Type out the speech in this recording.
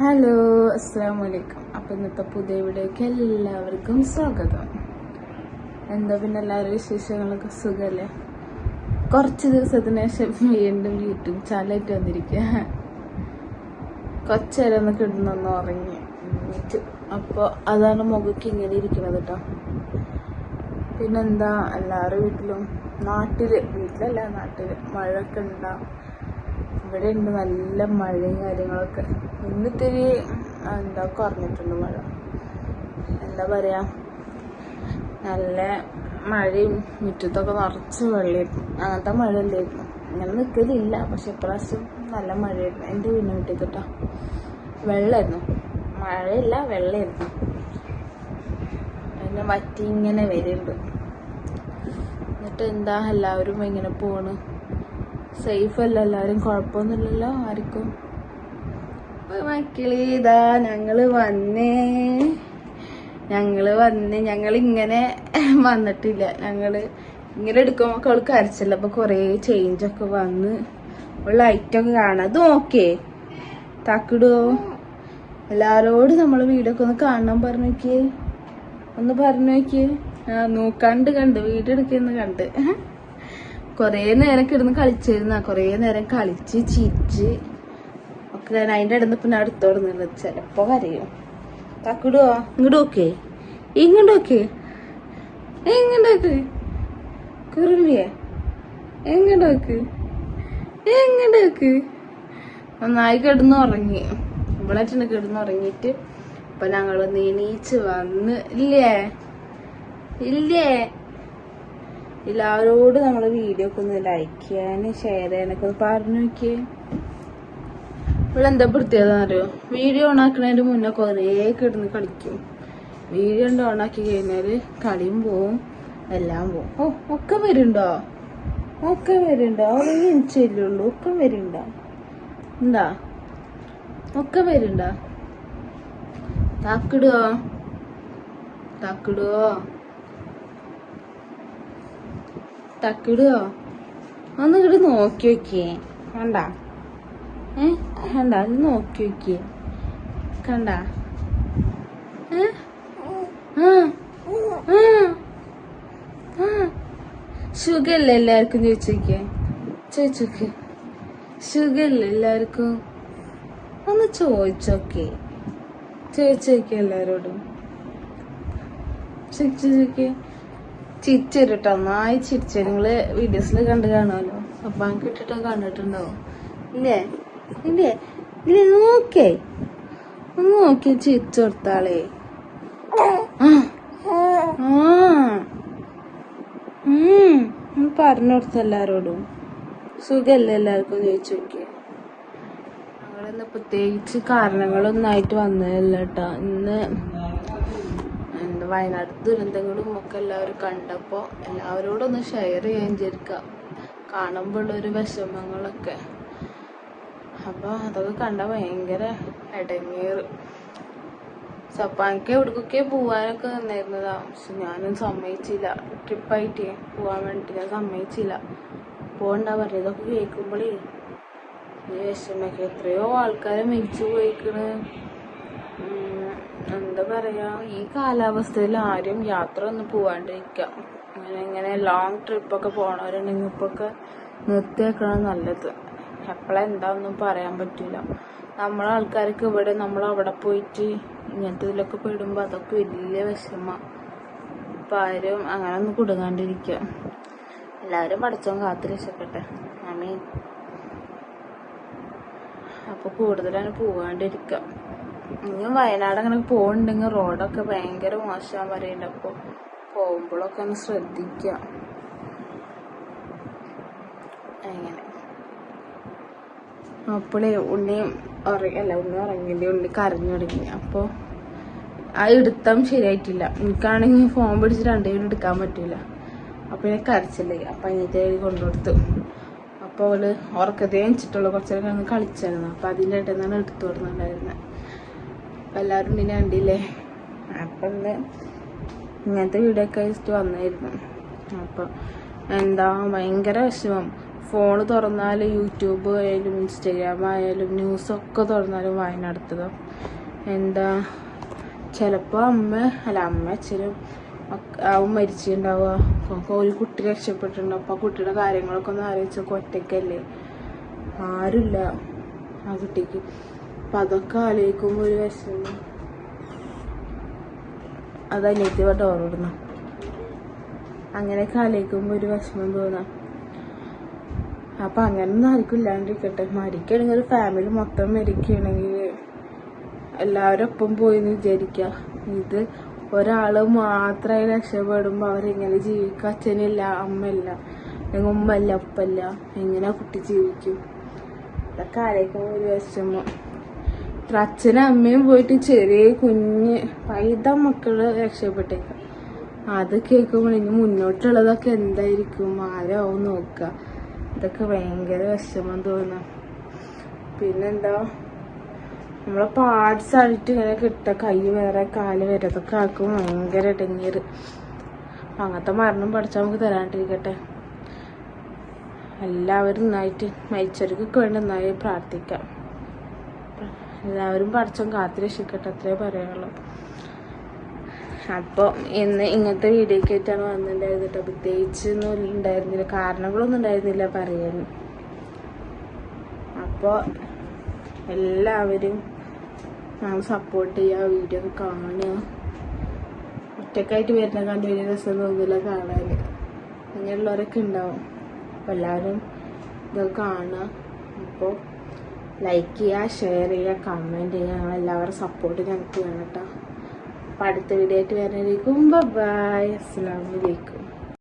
Hello അസ്സാം വലൈക്കും അപ്പം ഇന്നത്തെ പുതിയ വീഡിയോക്ക് എല്ലാവർക്കും സ്വാഗതം. എന്താ പിന്നെ എല്ലാവരും വിശേഷങ്ങളൊക്കെ സുഖമല്ലേ കുറച്ച് ദിവസത്തിന് ശേഷം വീണ്ടും യൂട്യൂബ് ചാനലായിട്ട് വന്നിരിക്കുക കൊച്ചേരം ഒന്ന് കിടന്നൊന്ന് ഉറങ്ങി. അപ്പോൾ അതാണ് മുഖക്ക് ഇങ്ങനെ ഇരിക്കുന്നത് കേട്ടോ പിന്നെന്താ? എല്ലാവരുടെ വീട്ടിലും നാട്ടിൽ വീട്ടിലല്ല നാട്ടിൽ മഴയൊക്കെ ഉണ്ടാവും ഇവിടെ ഉണ്ട് നല്ല മഴയും കാര്യങ്ങളൊക്കെ. ഇന്നിത്തിരി എന്താ കുറഞ്ഞിട്ടുണ്ട് മഴ. എന്താ പറയാ നല്ല മഴയും മുറ്റത്തൊക്കെ നിറച്ച് വെള്ളമായിരുന്നു അങ്ങനത്തെ മഴ ഉണ്ടായിരുന്നു. ഞാൻ നിൽക്കലില്ല പക്ഷെ ഇപ്രാവശ്യം നല്ല മഴയായിരുന്നു. എന്റെ വീടിന് കേട്ടോ വെള്ളമായിരുന്നു മഴയില്ല വെള്ളമായിരുന്നു പിന്നെ വറ്റി ഇങ്ങനെ വരുന്നുണ്ട് എന്നിട്ട് എന്താ എല്ലാവരും ഇങ്ങനെ പോണ്? സേഫ് അല്ല എല്ലാവരും കുഴപ്പമൊന്നുമില്ലല്ലോ ആർക്കും? മക്കളെ ഇതാ ഞങ്ങൾ വന്നേ. ഞങ്ങൾ വന്ന് ഞങ്ങൾ ഇങ്ങനെ വന്നിട്ടില്ല. ഞങ്ങൾ ഇങ്ങനെ എടുക്കുമ്പോ അവൾ കരച്ചല്ല. കൊറേ ചേഞ്ച് ഒക്കെ വന്ന്. ലൈറ്റൊക്കെ കാണാം. അത് ഓക്കേ താക്കിടുവോ എല്ലാരോട് നമ്മൾ വീടൊക്കെ ഒന്ന് കാണാൻ പറഞ്ഞു നോക്കിയേ. ഒന്ന് പറഞ്ഞു നോക്കിയേ. നോക്കാണ്ട് കണ്ട് വീഡിയോ എടുക്കുന്ന കണ്ട്. കൊറേ നേരം കിടന്ന് കളിച്ചിരുന്ന. കൊറേ നേരം കളിച്ച് ചിരിച്ച്. ഒക്കെ ഞാൻ അതിന്റെ ഇടന്ന് പിന്നെ അടുത്തോടുന്നുള്ളത് ചിലപ്പോ കരയും തക്കിടുവോ ഇങ്ങോട്ട് നോക്കേ. ഇങ്ങോട്ട് നോക്കേ. എങ്ങോട്ട് നോക്ക്. കുറുമിയേ എങ്ങോട്ട് നോക്ക്. എങ്ങോട്ട് നോക്ക്. നന്നായി കിടന്ന് ഉറങ്ങി ഇവളായിട്ടുണ്ട് കിടന്ന് ഉറങ്ങിയിട്ട് അപ്പൊ ഞങ്ങൾ നീണീച്ച് വന്ന്. ഇല്ലേ? ഇല്ലേ? എല്ലാവരോടും നമ്മൾ വീഡിയോ ഒക്കെ ഒന്ന് ലൈക്ക് ചെയ്യാനും ഷെയർ ചെയ്യാനൊക്കെ ഒന്ന് പറഞ്ഞു നോക്കിയേ. ഇവിടെ എന്താ പ്രത്യേകത അറിയോ വീഡിയോ ഓണാക്കുന്നതിന് മുന്നേ കുറേ കിടന്ന് കളിക്കും. വീഡിയോ ഉണ്ട് ഓണാക്കി കഴിഞ്ഞാൽ കളിയും പോവും എല്ലാം പോവും. ഓ ഒക്കെ വരുന്നുണ്ടോ? ഒക്കെ വരുന്നുണ്ടോ? അവിടെ എനിച്ചല്ലുള്ളൂ ഒക്കെ വരുന്നുണ്ടോ? എന്താ ഒക്കെ വരുന്നുണ്ടോ? താക്കിടുവോ? താക്കിടുവോ? തക്കിടുവോ? ഒന്ന് ഇങ്ങോട്ട് നോക്കി നോക്കിയേ. കണ്ട? ഏ? കണ്ട? അത് നോക്കി നോക്കിയേ. കണ്ട? സുഖല്ലേ എല്ലാവർക്കും? ചോദിച്ചോക്കേ ചോദിച്ചോക്കേ സുഖല്ലേ എല്ലാവർക്കും? ഒന്ന് ചോദിച്ചോക്കെ ചോദിച്ചോക്കെ എല്ലാവരോടും. ചോദിച്ചോക്കെ ചിരിച്ചിട്ടോ നന്നായി ചിരിച്ച. നിങ്ങൾ വീഡിയോസിൽ കണ്ട് കാണുമല്ലോ അപ്പൊ എനിക്ക് ഇട്ടിട്ട് കണ്ടിട്ടുണ്ടാവും. ഇല്ലേ? ഇല്ലേ? ഇല്ലേ? നോക്കേ. നോക്കി ചിരിച്ചു കൊടുത്താളേ. പറഞ്ഞു കൊടുത്ത എല്ലാരോടും. സുഖല്ലേ എല്ലാവർക്കും? ചോദിച്ചു നോക്കിയേ. ഞങ്ങളിന്ന് പ്രത്യേകിച്ച് കാരണങ്ങളൊന്നായിട്ട് വന്നതല്ല കേട്ടോ. ഇന്ന് വയനാട് ദുരന്തങ്ങളും ഒക്കെ എല്ലാവരും കണ്ടപ്പോൾ എല്ലാവരോടും ഒന്ന് ഷെയർ ചെയ്യാൻ വിചാരിക്കുക കാണുമ്പോൾ ഉള്ളൊരു വിഷമങ്ങളൊക്കെ. അപ്പോൾ അതൊക്കെ കണ്ട ഭയങ്കര ഇടങ്ങേറ് സപ്പാനിക്ക് എവിടേക്കൊക്കെ പോവാനൊക്കെ നിന്നിരുന്നതാ. പക്ഷെ ഞാനും സമ്മതിച്ചില്ല. ട്രിപ്പായിട്ട് പോവാൻ വേണ്ടിട്ട് ഞാൻ സമ്മതിച്ചില്ല. പോകണ്ട പറഞ്ഞു ഇതൊക്കെ കേൾക്കുമ്പോഴേ ഈ വിഷമൊക്കെ. എത്രയോ ആൾക്കാരെ മരിച്ചു പോയിക്കണ് എന്താ പറയാ ഈ കാലാവസ്ഥയിൽ ആരും യാത്ര ഒന്നും പോവാണ്ടിരിക്കാം. ഇങ്ങനെ ലോങ് ട്രിപ്പൊക്കെ പോണവരുണ്ടെങ്കിൽ ഇപ്പൊക്കെ നിർത്തിയേക്കണം നല്ലത്. എപ്പോഴാ എന്താന്നും പറയാൻ പറ്റില്ല നമ്മളെ ആൾക്കാർക്ക് ഇവിടെ നമ്മൾ അവിടെ പോയിട്ട് ഇങ്ങനത്തെ ഇതിലൊക്കെ പെടുമ്പോൾ അതൊക്കെ വലിയ വിഷമ. ഇപ്പൊ ആരും അങ്ങനെ ഒന്നും കുടുങ്ങാണ്ടിരിക്കുക എല്ലാവരും പഠിച്ചോൻ കാത്തു രക്ഷപ്പെട്ടെ ആമീൻ അപ്പൊ കൂടുതലാണ് പോവാണ്ടിരിക്കുക ഇനിയും വയനാട് അങ്ങനെ പോകുന്നുണ്ടെങ്കിൽ റോഡൊക്കെ ഭയങ്കര മോശം പറയുന്നുണ്ട് അപ്പൊ പോകുമ്പോഴൊക്കെ ഒന്ന് ശ്രദ്ധിക്കുക അങ്ങനെ. അപ്പോളേ ഉറങ്ങി അല്ല ഉണ്ണി ഉറങ്ങിന്റെ ഉണ്ണി കരഞ്ഞു തുടങ്ങി. അപ്പോൾ ആ എടുത്താൻ ശരിയായിട്ടില്ല. എനിക്കാണെങ്കിൽ ഫോൺ പിടിച്ച് രണ്ടുപേരും എടുക്കാൻ പറ്റൂല. അപ്പൊ ഞാൻ കരച്ചില്ലേ അപ്പൊ അതിന്റെ കൊണ്ടുകൊടുത്തു അപ്പൊ അവൾ ഉറക്കത്തെ വെച്ചിട്ടുള്ള കുറച്ചേരം നേരം കളിച്ചായിരുന്നു. അപ്പൊ അതിന്റെ ഇടയിൽ നിന്നാണ് എടുത്തു കൊടുക്കുന്നുണ്ടായിരുന്നത് അപ്പൊ എല്ലാവരും പിന്നെ കണ്ടില്ലേ? അപ്പൊ ഇങ്ങനത്തെ വീഡിയോ ഒക്കെ വെച്ചിട്ട് വന്നായിരുന്നു. അപ്പൊ എന്താ ഭയങ്കര വിഷമം. ഫോൺ തുറന്നാൽ യൂട്യൂബ് ആയാലും ഇൻസ്റ്റഗ്രാം ആയാലും ന്യൂസൊക്കെ തുറന്നാലും വായന നടത്തതോ എന്താ ചിലപ്പോൾ അമ്മ അല്ല അമ്മ അച്ഛനും ആവും മരിച്ചിട്ടുണ്ടാവുക. ഒരു കുട്ടി രക്ഷപ്പെട്ടിട്ടുണ്ടാവും അപ്പോൾ കുട്ടിയുടെ കാര്യങ്ങളൊക്കെ ഒന്ന് ആലോചിച്ചൊക്കെ ഒറ്റയ്ക്കല്ലേ? ആരുമില്ല ആ കുട്ടിക്ക്. അപ്പം അതൊക്കെ ആലോചിക്കുമ്പോൾ ഒരു വിഷമം. അത് അനിയത്തി ഓർമ്മ അങ്ങനെയൊക്കെ ആലോചിക്കുമ്പോൾ ഒരു വിഷമം തോന്നാം. അപ്പം അങ്ങനൊന്നും ആർക്കും ഇല്ലാണ്ടിരിക്കട്ടെ. മരിക്കണെങ്കിൽ ഒരു ഫാമിലി മൊത്തം മരിക്കുകയാണെങ്കിൽ എല്ലാവരും ഒപ്പം പോയി എന്ന് വിചാരിക്കുക. ഇത് ഒരാൾ മാത്രമായി രക്ഷപ്പെടുമ്പോൾ അവരെങ്ങനെ ജീവിക്കുക അച്ഛനില്ല അമ്മയില്ല അല്ലെങ്കിൽ ഉമ്മല്ല ഉപ്പല്ല എങ്ങനെ കുട്ടി ജീവിക്കും? ഇതൊക്കെ ആലോചിക്കുമ്പോൾ ഒരു വിഷമം. ഇത്ര അച്ഛനും അമ്മയും പോയിട്ട് ചെറിയ കുഞ്ഞ് പൈത മക്കൾ രക്ഷപ്പെട്ടേക്കാം. അത് കേൾക്കുമ്പോൾ ഇനി മുന്നോട്ടുള്ളതൊക്കെ എന്തായിരിക്കും? ആരാവും നോക്ക ഇതൊക്കെ ഭയങ്കര വിഷമം തോന്നാം. പിന്നെന്താ? നമ്മളെ പാർട്സ് ആയിട്ട് ഇങ്ങനെ കിട്ടുക കൈ വേറെ കാൽ വേറെ. അതൊക്കെ ആക്കും ഭയങ്കര ഇടങ്ങീറ്. അങ്ങനത്തെ മരണം പഠിച്ചാൽ നമുക്ക് തരാണ്ടിരിക്കട്ടെ. എല്ലാവരും നന്നായിട്ട് മരിച്ചവർക്കൊക്കെ വേണ്ടി നന്നായി പ്രാർത്ഥിക്കാം. എല്ലാവരും പഠിച്ചും കാത്തിരക്ഷിക്കട്ടെ അത്രേ പറയുള്ളു അപ്പോൾ ഇന്ന് ഇങ്ങനത്തെ വീഡിയോക്ക് ആയിട്ടാണ് വന്നിട്ടുണ്ടായിരുന്നത് കേട്ടോ പ്രത്യേകിച്ച് ഒന്നും ഉണ്ടായിരുന്നില്ല. കാരണങ്ങളൊന്നും ഉണ്ടായിരുന്നില്ല പറയാൻ. അപ്പോൾ എല്ലാവരും ഞങ്ങൾ സപ്പോർട്ട് ചെയ്യുക വീഡിയോ ഒക്കെ കാണുക. ഒറ്റക്കായിട്ട് വരുന്ന കണ്ട് വലിയ രസം തോന്നില്ല കാണാൻ അങ്ങനെയുള്ളവരൊക്കെ ഉണ്ടാവും. അപ്പോൾ എല്ലാവരും ഇതൊക്കെ കാണുക. അപ്പോൾ ലൈക്ക് ചെയ്യുക ഷെയർ ചെയ്യുക കമന്റ് ചെയ്യുക ഞങ്ങൾ എല്ലാവരും സപ്പോർട്ട് ഞങ്ങൾക്ക് വേണം കേട്ടോ. അപ്പോൾ അടുത്ത വീഡിയോ ആയിട്ട് വരുന്നതായിരിക്കും. ബൈ അസ്സാം വലൈക്കും